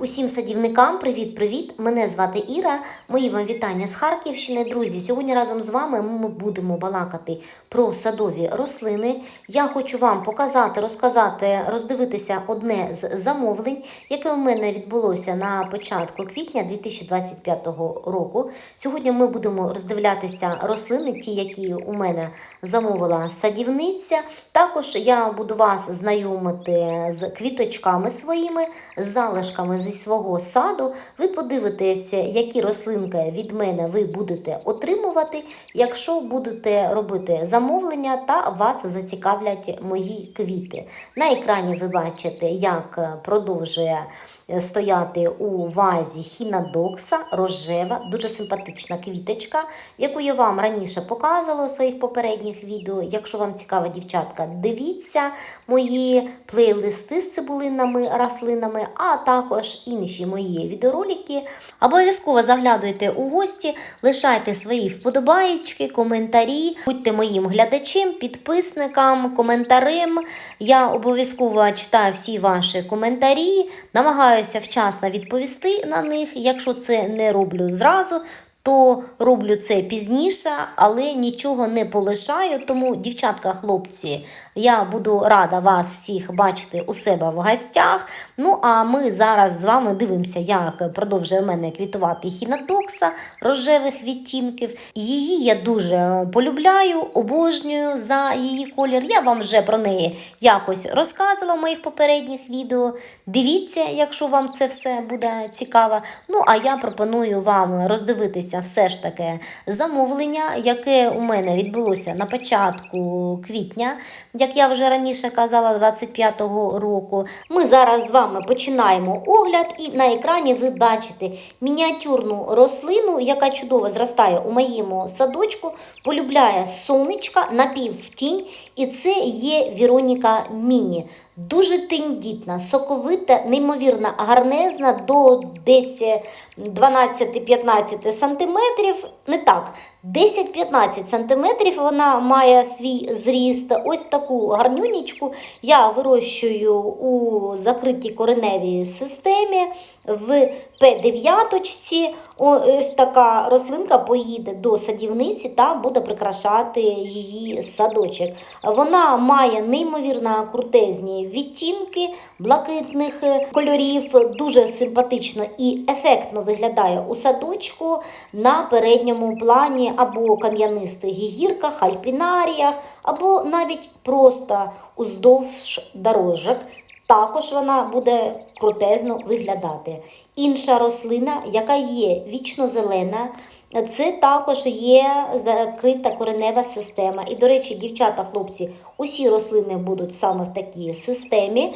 Усім садівникам привіт-привіт! Мене звати Іра. Мої вам вітання з Харківщини. Друзі, сьогодні разом з вами ми будемо балакати про садові рослини. Я хочу вам показати, розказати, роздивитися одне з замовлень, яке у мене відбулося на початку квітня 2025 року. Сьогодні ми будемо роздивлятися рослини, ті, які у мене замовила садівниця. Також я буду вас знайомити з квіточками своїми, з залишками зі свого саду. Ви подивитесь, які рослинки від мене ви будете отримувати, якщо будете робити замовлення та вас зацікавлять мої квіти. На екрані ви бачите, як продовжує стояти у вазі хінадокса, рожева, дуже симпатична квіточка, яку я вам раніше показувала у своїх попередніх відео. Якщо вам цікава дівчатка, дивіться мої плейлисти з цибулинними рослинами, а також інші мої відеоролики. Обов'язково заглядуйте у гості, лишайте свої вподобаєчки, коментарі, будьте моїм глядачем, підписникам, коментарем. Я обов'язково читаю всі ваші коментарі, намагаюся вчасно відповісти на них. Якщо це не роблю зразу, то роблю це пізніше, але нічого не полишаю. Тому, дівчатка, хлопці, я буду рада вас всіх бачити у себе в гостях. Ну а ми зараз з вами дивимося, як продовжує в мене квітувати хінатокса рожевих відтінків. Її я дуже полюбляю, обожнюю за її колір. Я вам вже про неї якось розказувала в моїх попередніх відео. Дивіться, якщо вам це все буде цікаво. Ну а я пропоную вам роздивитися все ж таки замовлення, яке у мене відбулося на початку квітня, як я вже раніше казала, 25-го року. Ми зараз з вами починаємо огляд, і на екрані ви бачите мініатюрну рослину, яка чудово зростає у моєму садочку, полюбляє сонечка напів в тінь, і це є Віроніка Міні. Дуже тендітна, соковита, неймовірно гарнезна до десь 12-15 сантиметрів. Не так, 10-15 сантиметрів вона має свій зріст. Ось таку гарнюнічку я вирощую у закритій кореневій системі. В П9 ось така рослинка поїде до садівниці та буде прикрашати її садочок. Вона має неймовірно крутезні відтінки блакитних кольорів, дуже симпатично і ефектно виглядає у садочку на передньому плані або кам'янистих гірках, альпінаріях, або навіть просто уздовж дорожок. Також вона буде крутезно виглядати. Інша рослина, яка є вічно зелена, це також є закрита коренева система. І, до речі, дівчата, хлопці, усі рослини будуть саме в такій системі,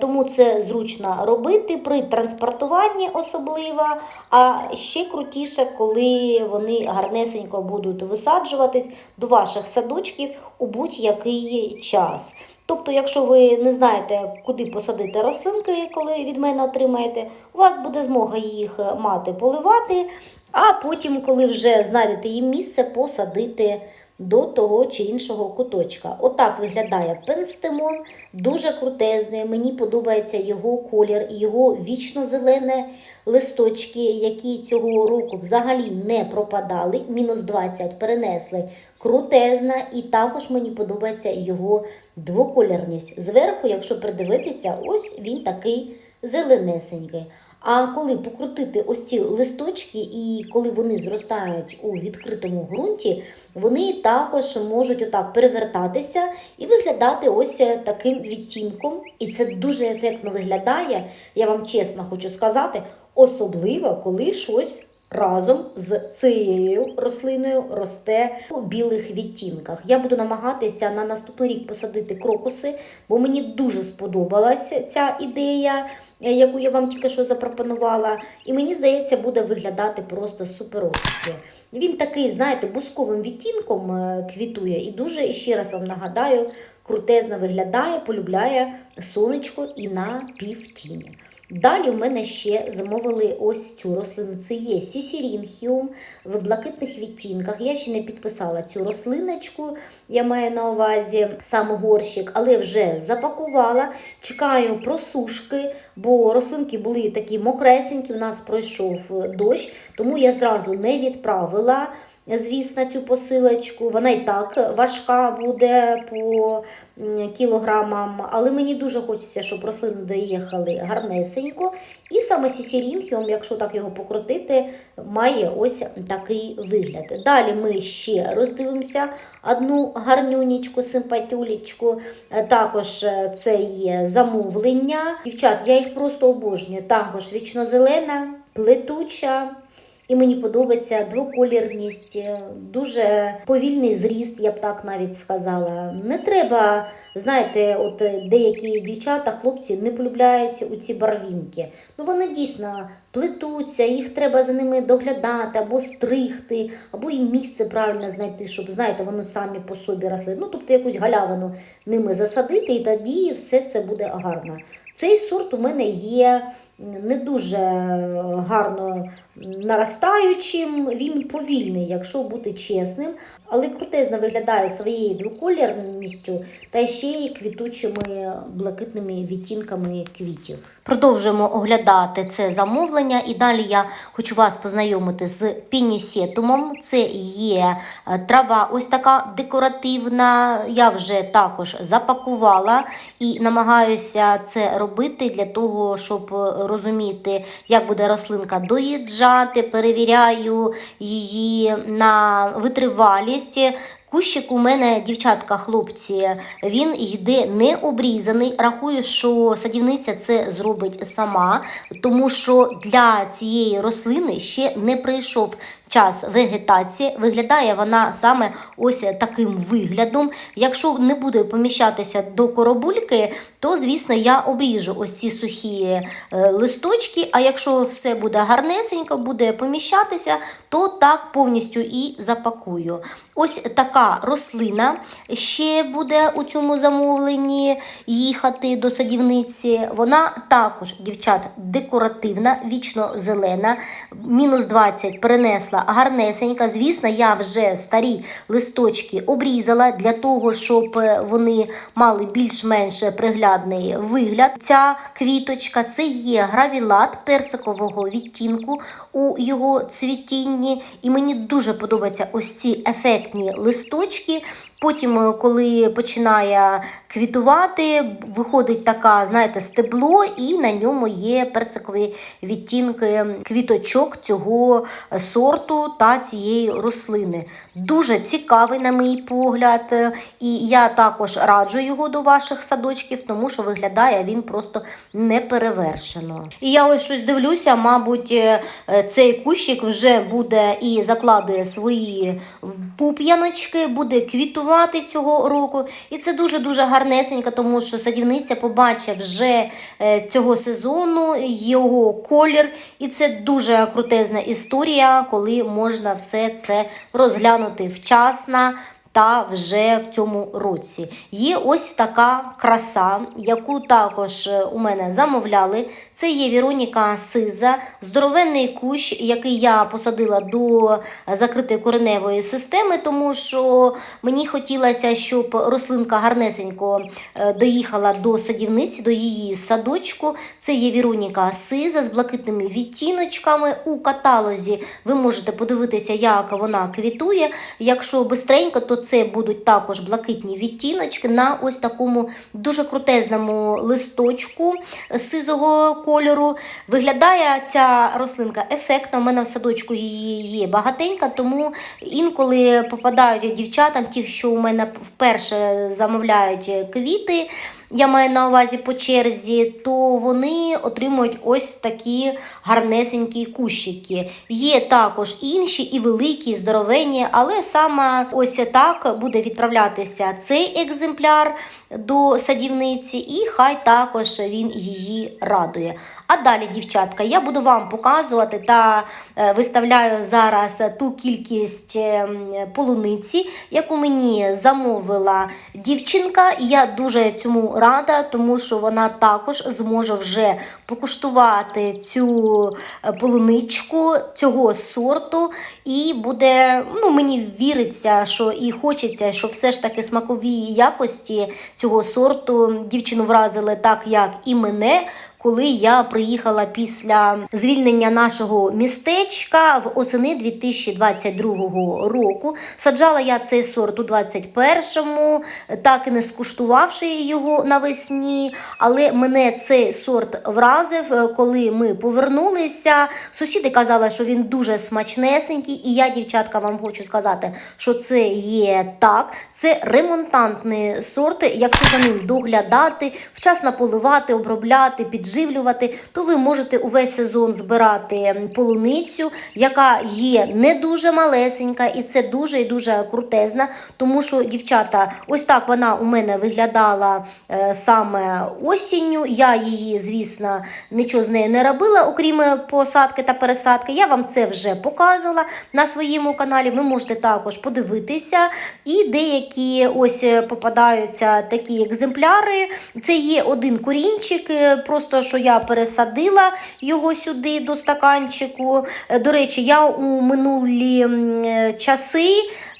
тому це зручно робити при транспортуванні особливо, а ще крутіше, коли вони гарнесенько будуть висаджуватись до ваших садочків у будь-який час. Тобто, якщо ви не знаєте, куди посадити рослинки, коли від мене отримаєте, у вас буде змога їх мати поливати, а потім, коли вже знайдете їм місце, посадити до того чи іншого куточка. Отак виглядає пенстемон, дуже крутезний. Мені подобається його колір, його вічно-зелене листочки, які цього року взагалі не пропадали. Мінус 20 перенесли крутезна, і також мені подобається його двоколірність. Зверху, якщо придивитися, ось він такий зеленесенький. А коли покрутити ось ці листочки, і коли вони зростають у відкритому ґрунті, вони також можуть отак перевертатися і виглядати ось таким відтінком. І це дуже ефектно виглядає, я вам чесно хочу сказати, особливо коли щось. Разом з цією рослиною росте у білих відтінках. Я буду намагатися на наступний рік посадити крокуси, бо мені дуже сподобалася ця ідея, яку я вам тільки що запропонувала. І мені здається, буде виглядати просто суперовськи. Він такий, знаєте, бусковим відтінком квітує і дуже, і ще раз вам нагадаю, крутезно виглядає, полюбляє сонечко і на півтіні. Далі в мене ще замовили ось цю рослину. Це є сісірінхіум в блакитних відтінках. Я ще не підписала цю рослиночку, я маю на увазі саме горщик, але вже запакувала. Чекаю просушки, бо рослинки були такі мокресенькі, у нас пройшов дощ, тому я зразу не відправила. Звісно, цю посилочку. Вона і так важка буде по кілограмам, але мені дуже хочеться, щоб рослини доїхали гарнесенько. І саме сісірінхіум, якщо так його покрутити, має ось такий вигляд. Далі ми ще роздивимося одну гарнюнічку, симпатюлічку. Також це є замовлення. Дівчат, я їх просто обожнюю. Також вічнозелена, плетуча. І мені подобається двоколірність, е, дуже повільний зріст, я б так навіть сказала. Не треба, знаєте, от деякі дівчата, хлопці не полюбляють у ці барвінки. Ну вони дійсно плетуться, їх треба за ними доглядати або стригти, або і місце правильно знайти, щоб знаєте, вони самі по собі росли. Ну, тобто якусь галявину ними засадити, і тоді все це буде гарно. Цей сорт у мене є не дуже гарно наростаючим, він повільний, якщо бути чесним, але крутезно виглядає своєю двоколірністю та ще й квітучими блакитними відтінками квітів. Продовжуємо оглядати це замовлення, і далі я хочу вас познайомити з пінісетумом. Це є е, трава, ось така декоративна. Я вже також запакувала і намагаюся це робити для того, щоб розуміти, як буде рослинка доїжджати, перевіряю її на витривалість. Кущик у мене, дівчатка, хлопці, він йде не обрізаний. Рахую, що садівниця це зробить сама, тому що для цієї рослини ще не прийшов час вегетації. Виглядає вона саме ось таким виглядом. Якщо не буде поміщатися до коробульки, то, звісно, я обріжу ось ці сухі е, листочки. А якщо все буде гарнесенько, буде поміщатися, то так повністю і запакую. Ось така рослина ще буде у цьому замовленні їхати до садівниці. Вона також, дівчат, декоративна, вічно зелена, мінус 20 перенесла гарнесенька. Звісно, я вже старі листочки обрізала для того, щоб вони мали більш-менш приглядний вигляд. Ця квіточка це є гравілат персикового відтінку у його цвітінні. І мені дуже подобаються ось ці ефектні листочки. Потім, е, коли починає квітувати, виходить така, знаєте, стебло, і на ньому є персикові відтінки квіточок цього сорту та цієї рослини. Дуже цікавий, на мій погляд, е, і я також раджу його до ваших садочків, тому що виглядає він просто неперевершено. І я ось щось дивлюся, мабуть, е, цей кущик вже буде і закладує свої пуп'яночки, буде квітувати цього року. І це дуже-дуже гарнесенько, тому що садівниця побачить вже е, цього сезону його колір. І це дуже крутезна історія, коли можна все це розглянути вчасно. Та вже в цьому році. Є ось така краса, яку також е, у мене замовляли. Це є Віроніка Сиза, здоровенний кущ, який я посадила до закритої кореневої системи, тому що мені хотілося, щоб рослинка гарнесенько е, доїхала до садівниці, до її садочку. Це є Віроніка Сиза з блакитними відтіночками. У каталозі ви можете подивитися, як вона квітує. Якщо бистренько, то це будуть також блакитні відтіночки на ось такому дуже крутезному листочку сизого кольору. Виглядає ця рослинка ефектно. У мене в садочку її є багатенька, тому інколи попадають дівчатам, ті, що у мене вперше замовляють квіти. Я маю на увазі по черзі, то вони отримують ось такі гарнесенькі кущики. Є також інші і великі, і здоровенні, але саме ось так буде відправлятися цей екземпляр до садівниці, і хай також він її радує. А далі, дівчатка, я буду вам показувати та е, виставляю зараз ту кількість ем, полуниці, яку мені замовила дівчинка. Я дуже цьому рада, тому що вона також зможе вже покуштувати цю е, полуничку цього сорту, і буде, ну мені віриться, що і хочеться, що все ж таки смакові якості цього сорту дівчину вразили так, як і мене. Коли я приїхала після звільнення нашого містечка в осени 2022 року, саджала я цей сорт у 21-му, так і не скуштувавши його навесні. Але мене цей сорт вразив, е, коли ми повернулися. Сусіди казали, що він дуже смачнесенький, і я, дівчатка, вам хочу сказати, що це є так. Це ремонтантний сорт. Якщо за ним доглядати, вчасно поливати, обробляти, підживлювати, то ви можете увесь сезон збирати полуницю, яка є не дуже малесенька, і це дуже і дуже крутезна, тому що, дівчата, ось так вона у мене виглядала е, саме осінню. Я її, звісно, нічого з нею не робила, окрім посадки та пересадки. Я вам це вже показувала на своєму каналі. Ви можете також подивитися. І деякі ось е, попадаються такі екземпляри. Це є один корінчик, е, просто що я пересадила його сюди до стаканчику. Е, До речі, я у минулі часи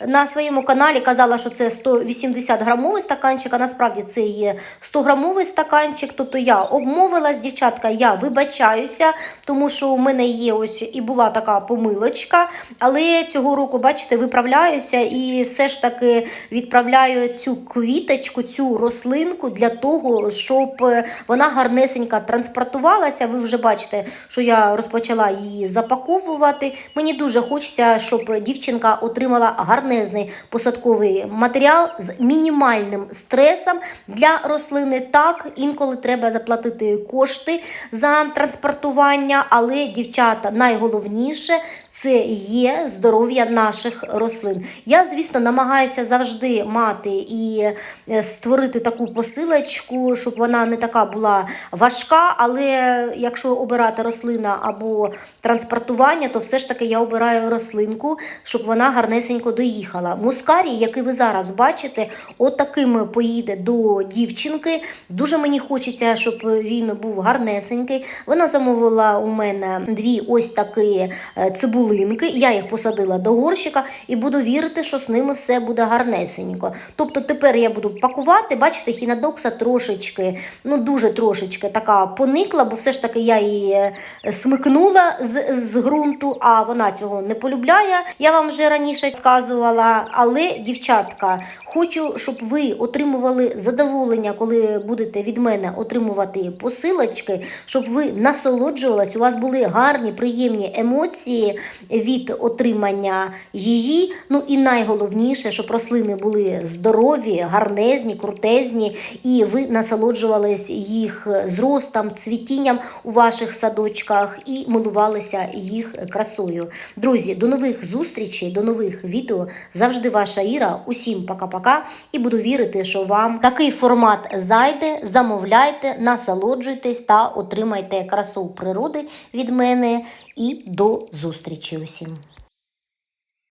на своєму каналі казала, що це 180 грамовий стаканчик, а насправді це є 100 грамовий стаканчик. Тобто я обмовилась, дівчатка, я вибачаюся, тому що у мене є ось і була така помилочка. Але цього року, бачите, виправляюся і все ж таки відправляю цю квіточку, цю рослинку для того, щоб е, вона гарнесенька транспортувалася. Ви вже бачите, що я розпочала її запаковувати. Мені дуже хочеться, щоб дівчинка отримала гарнезний посадковий матеріал з мінімальним стресом для рослини. Так, інколи треба заплатити кошти за транспортування, але дівчата, найголовніше це є здоров'я наших рослин. Я, звісно, намагаюся завжди мати і е, створити таку посилочку, щоб вона не така була важка. Але якщо обирати рослина або транспортування, то все ж таки я обираю рослинку, щоб вона гарнесенько доїхала. Мускарій, який ви зараз бачите, отаким поїде до дівчинки. Дуже мені хочеться, щоб він був гарнесенький. Вона замовила у мене дві ось такі е, цибулинки. Я їх посадила до горщика і буду вірити, що з ними все буде гарнесенько. Тобто тепер я буду пакувати, бачите, хінадокса трошечки, ну дуже трошечки така поникла, бо все ж таки я її е, смикнула з, з ґрунту, а вона цього не полюбляє. Я вам вже раніше сказувала. Але, дівчатка, хочу, щоб ви отримували задоволення, коли будете від мене отримувати посилочки, щоб ви насолоджувались, у вас були гарні, приємні емоції від отримання її. Ну і найголовніше, щоб рослини були здорові, гарнезні, крутезні, і ви насолоджувались їх зростом, цвітінням у ваших садочках і милувалися їх красою. Друзі, до нових зустрічей, до нових відео. Завжди ваша Іра. Усім пока-пока. І буду вірити, що вам такий формат зайде. Замовляйте, насолоджуйтесь та отримайте красу природи від мене. І до зустрічі усім.